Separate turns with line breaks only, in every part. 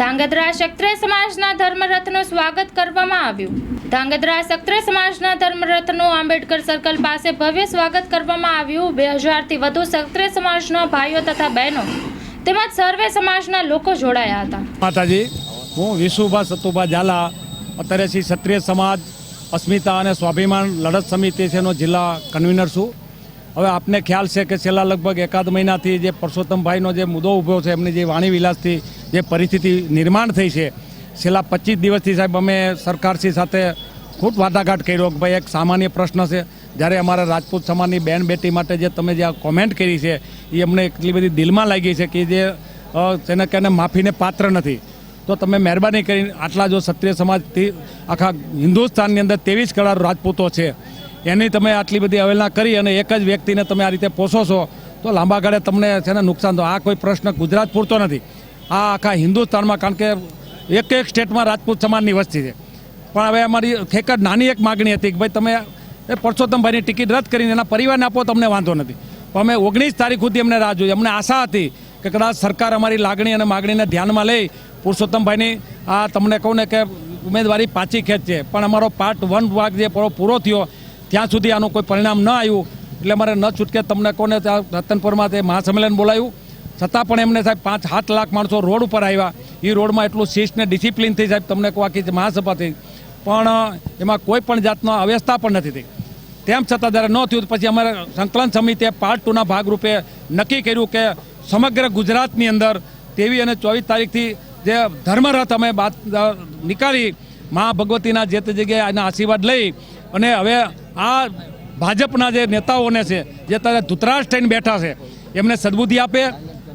ધાંગધ્રા ક્ષત્રિય સમાજના ધર્મરથનું સ્વાગત કરવામાં આવ્યું. ધાંગધ્રા ક્ષત્રિય સમાજના ધર્મરથનું આંબેડકર સર્કલ પાસે ભવ્ય સ્વાગત કરવામાં આવ્યું. બે હજારથી વધુ ક્ષત્રિય સમાજના ભાઈઓ તથા બહેનો તેમજ સર્વે સમાજના લોકો જોડાયા હતા.
માતાજી, હું વિશુભા સતુભા ઝાલા, અત્યારે શ્રી ક્ષત્રિય સમાજ, અસ્મિતા અને સ્વાભિમાન લડત સમિતિ છે જિલ્લા કન્વીનર છું. હવે આપને ખ્યાલ છે કે છેલ્લા લગભગ એકાદ મહિનાથી જે પરસોત્તમભાઈનો જે મુદ્દો ઊભો છે, એમની જે વાણી વિલાસથી જે પરિસ્થિતિ નિર્માણ થઈ છે, છેલ્લા પચીસ દિવસથી સાહેબ અમે સરકારશ્રી સાથે ખૂબ વાટાઘાટ કર્યો કે ભાઈ એક સામાન્ય પ્રશ્ન છે. જ્યારે અમારા રાજપૂત સમાજની બેન બેટી માટે જે તમે જે આ કોમેન્ટ કરી છે એ અમને એટલી બધી દિલમાં લાગી છે કે જે તેને કહેને માફીને પાત્ર નથી. તો તમે મહેરબાની કરીને આટલા જો ક્ષત્રિય સમાજથી આખા હિન્દુસ્તાનની અંદર ત્રેવીસ કરોડ રાજપૂતો છે એની તમે આટલી બધી અવહેલના કરી અને એક જ વ્યક્તિને તમે આ રીતે પોષો છો, તો લાંબા ગાળે તમને છે ને નુકસાન તો આ કોઈ પ્રશ્ન ગુજરાત પૂરતો નથી. આ આખા હિન્દુસ્તાનમાં, કારણ કે એક એક સ્ટેટમાં રાજપૂત સમાજની વસ્તી છે. પણ હવે અમારી એક નાની એક માગણી હતી કે ભાઈ તમે એ પરસોત્તમભાઈની ટિકિટ રદ કરીને એના પરિવારને આપો, તમને વાંધો નથી. પણ અમે ઓગણીસ તારીખ સુધી અમને રાહ જોઈ. અમને આશા હતી કે કદાચ સરકાર અમારી લાગણી અને માગણીને ધ્યાનમાં લઈ પુરુષોત્તમભાઈની આ તમને કહું ને કે ઉમેદવારી પાછી ખેંચશે પણ અમારો પાર્ટ વન ભાગ જે પૂરો થયો ત્યાં સુધી આનું કોઈ પરિણામ ન આવ્યું. એટલે અમારે ન છૂટકે તમને કોને ત્યાં રતનપુરમાં તે મહાસંમેલન બોલાયું છતાં પણ એમને સાહેબ પાંચ સાત લાખ માણસો રોડ ઉપર આવ્યા. એ રોડમાં એટલું શિસ્ત ને ડિસિપ્લિનથી સાહેબ તમને કહું આખી મહાસભાથી. પણ એમાં કોઈ પણ જાતનો અવ્યવસ્થા પણ નથી થઈ. તેમ છતાં જ્યારે ન થયું પછી અમારે સંકલન સમિતિએ પાર્ટ ટુના ભાગરૂપે નક્કી કર્યું કે સમગ્ર ગુજરાતની અંદર તેવી અને ચોવીસ તારીખથી જે ધર્મરથ અમે બાદ નીકાળી મા ભગવતીના જે તે જગ્યાએ એના આશીર્વાદ લઈ અને હવે આ ભાજપના જે નેતાઓને છે, જે તારે ધૂતરાશ થઈને બેઠા છે, એમને સદબુદ્ધિ આપે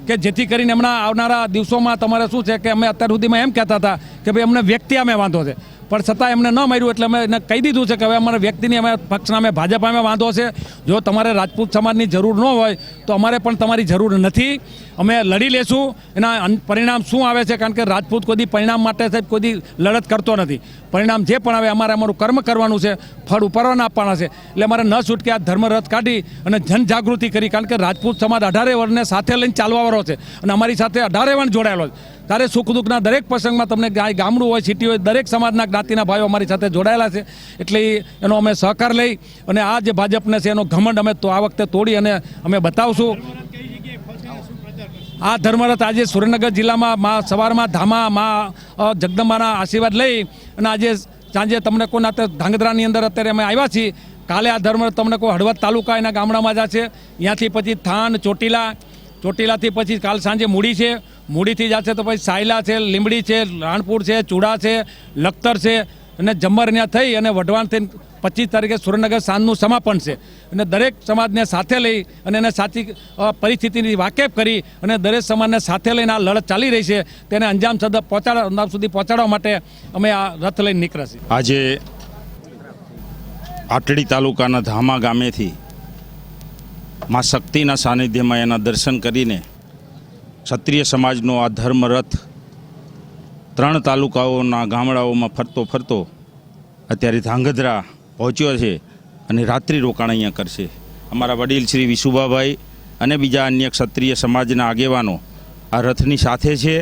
કે જેથી કરીને એમના આવનારા દિવસોમાં તમારે શું છે કે અમે અત્યાર સુધીમાં એમ કહેતા હતા કે ભાઈ અમને વ્યક્તિ અમે વાંધો છે. પણ છતાં એમને ન મળ્યું એટલે અમે એને કહી દીધું છે કે હવે અમારે વ્યક્તિની અમે પક્ષના અમે ભાજપ અમે વાંધો છે. જો તમારે રાજપૂત સમાજની જરૂર ન હોય, તો અમારે પણ તમારી જરૂર નથી. અમે લડી લેશું. એના પરિણામ શું આવે છે? કારણ કે રાજપૂત કોઈ પરિણામ માટે સાહેબ કોઈ લડત કરતો નથી. પરિણામ જે પણ આવે અમારે અમારું કર્મ કરવાનું છે, ફળ ઉપરવાના આપવાના છે. એટલે અમારે ન છૂટકે આ ધર્મરથ કાઢી અને જનજાગૃતિ કરી. કારણ કે રાજપૂત સમાજ અઢારે વર્ણને સાથે લઈને ચાલવાવાળો છે અને અમારી સાથે અઢારે વર્ણ જોડાયેલો છે. ત્યારે સુખ દુઃખના દરેક પ્રસંગમાં તમને ગામડું હોય, સિટી હોય, દરેક સમાજના જ્ઞાતિના ભાઈઓ અમારી સાથે જોડાયેલા છે. એટલે એનો અમે સહકાર લઈ અને આ જે ભાજપને છે એનો ઘમંડ અમે તો આ વખતે તોડી અને અમે બતાવશું. આ ધર્મરથ આજે સુરેન્દ્રનગર જિલ્લામાં મા સવારમાં ધામા, મા જગદંબાના આશીર્વાદ લઈ અને આજે સાંજે તમને કોણ અત્યારે ધાંગધ્રાની અંદર અત્યારે અમે આવ્યા છીએ. કાલે આ ધર્મરથ તમને કોઈ હળવદ તાલુકા એના ગામડામાં જ છે. ત્યાંથી પછી થાન, ચોટીલા ચોટીલાથી પછી કાલ સાંજે મૂડી છે. મૂડીથી જશે તો પછી સાયલા છે, લીંબડી છે, રાણપુર છે, ચૂડા છે, લખતર છે અને જમ્મર ત્યાં થઈ અને વઢવાણ થઈને પચીસ તારીખે સુરેન્દ્રનગર સાંજનું સમાપન છે. અને દરેક સમાજને સાથે લઈ અને એને સાચી પરિસ્થિતિની વાકેફ કરી અને દરેક સમાજને સાથે લઈને આ લડત ચાલી રહી છે. તેને અંજામ સદ પહોંચાડવા અંજામ સુધી પહોંચાડવા માટે અમે આ રથ લઈને નીકળશે
આજે આટડી તાલુકાના ધામા ગામેથી માં શક્તિના સાનિધ્યમાં એના દર્શન કરીને ક્ષત્રિય સમાજનો આ ધર્મરથ ત્રણ તાલુકાઓના ગામડાઓમાં ફરતો ફરતો અત્યારે ધાંગધ્રા પહોંચ્યો છે અને રાત્રિ રોકાણ અહીંયા કરશે. અમારા વડીલ શ્રી વિશુભાભાઈ અને બીજા અન્ય ક્ષત્રિય સમાજના આગેવાનો આ રથની સાથે છે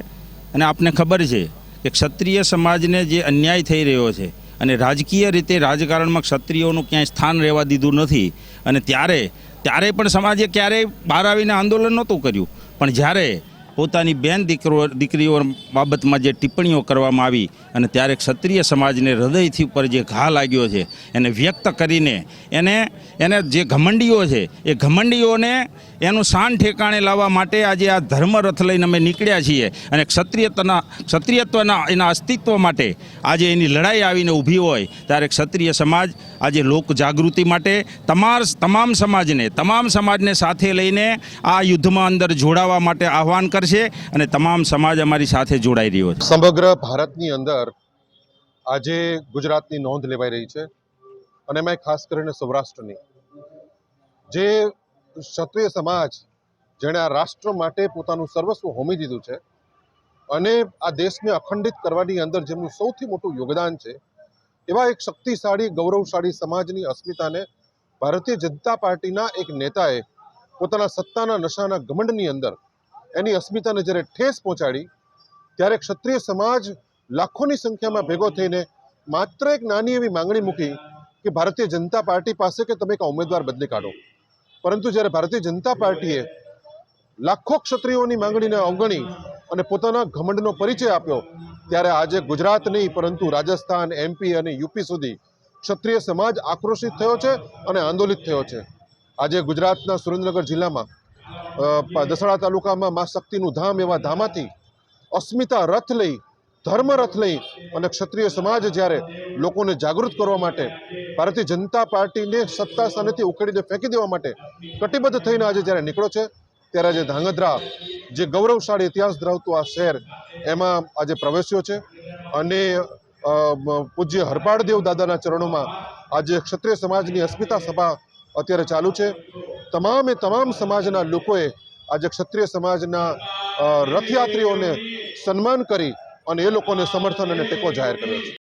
અને આપને ખબર છે કે ક્ષત્રિય સમાજને જે અન્યાય થઈ રહ્યો છે અને રાજકીય રીતે રાજકારણમાં ક્ષત્રિયોનું ક્યાંય સ્થાન રહેવા દીધું નથી અને ત્યારે ત્યારે પણ સમાજે ક્યારેય બહાર આવીને આંદોલન નહોતું કર્યું. પણ જ્યારે પોતાની બેન દીકરો દીકરીઓ બાબતમાં જે ટિપ્પણીઓ કરવામાં આવી અને ત્યારે ક્ષત્રિય સમાજને હૃદયથી ઉપર જે ઘા લાગ્યો છે, એને વ્યક્ત કરીને એને એને જે ઘમંડીઓ છે, એ ઘમંડીઓને એનું શાન ઠેકાણે લાવવા માટે આજે આ ધર્મરથ લઈને અમે નીકળ્યા છીએ અને ક્ષત્રિયત્વના ક્ષત્રિયત્વના એના અસ્તિત્વ માટે આજે એની લડાઈ આવીને ઊભી હોય, ત્યારે ક્ષત્રિય સમાજ આજે લોક જાગૃતિ માટે તમાર, તમામ સમાજને તમામ સમાજને સાથે લઈને આ યુદ્ધમાં અંદર જોડાવા માટે આહવાન કરશે. અને તમામ સમાજ અમારી સાથે જોડાઈ રહ્યો છે.
સમગ્ર ભારતની અંદર આજે ગુજરાતની નોંધ લેવાઈ રહી છે અને એમાં ખાસ કરીને સૌરાષ્ટ્રની. જે ક્ષત્રિય સમાજ જેણે આ રાષ્ટ્ર માટે પોતાનું સર્વસ્વ હોમી દીધું છે અને આ દેશને અખંડિત કરવાની અંદર જેમનું સૌથી મોટું યોગદાન છે, એવા એક શક્તિશાળી, ગૌરવશાળી સમાજની અસ્મિતાને ભારતીય જનતા પાર્ટીના એક નેતાએ પોતાના સત્તાના નશાના ઘમંડની અંદર એની અસ્મિતાને જ્યારે ઠેસ પહોંચાડી, ત્યારે ક્ષત્રિય સમાજ લાખોની સંખ્યામાં ભેગો થઈને માત્ર એક નાની એવી માંગણી મૂકી કે ભારતીય જનતા પાર્ટી પાસે કે તમે એક ઉમેદવાર બદલી કાઢો. પરંતુ જ્યારે ભારતીય જનતા પાર્ટીએ લાખો ક્ષત્રિયોની માંગણીને અવગણી અને પોતાના ઘમંડનો પરિચય આપ્યો, ત્યારે આજે ગુજરાત નહીં, પરંતુ રાજસ્થાન એમપી અને યુપી સુધી ક્ષત્રિય સમાજ આક્રોશિત થયો છે અને આંદોલિત થયો છે. આજે ગુજરાતના સુરેન્દ્રનગર જિલ્લામાં દસડા તાલુકામાં મા શક્તિનું ધામ એવા ધામાથી અસ્મિતા રથ લઈ, ધર્મ રથ લઈ અને ક્ષત્રિય સમાજ જ્યારે લોકોને જાગૃત કરવા માટે ભારતીય જનતા પાર્ટીને સત્તા સ્થાનેથી ઉકેડીને ફેંકી દેવા માટે કટિબદ્ધ થઈને આજે જ્યારે નીકળ્યો છે, ત્યારે આજે ધાંગધ્રા જે ગૌરવશાળી ઇતિહાસ ધરાવતું આ શહેર, એમાં આજે પ્રવેશ્યો છે અને પૂજ્ય હરપાળદેવ દાદાના ચરણોમાં આજે ક્ષત્રિય સમાજની અસ્મિતા સભા અત્યારે ચાલુ છે. તમામે તમામ સમાજના લોકોએ આજે ક્ષત્રિય સમાજના રથયાત્રીઓને સન્માન કરી અને એ લોકોને સમર્થન અને ટેકો જાહેર કર્યો છે.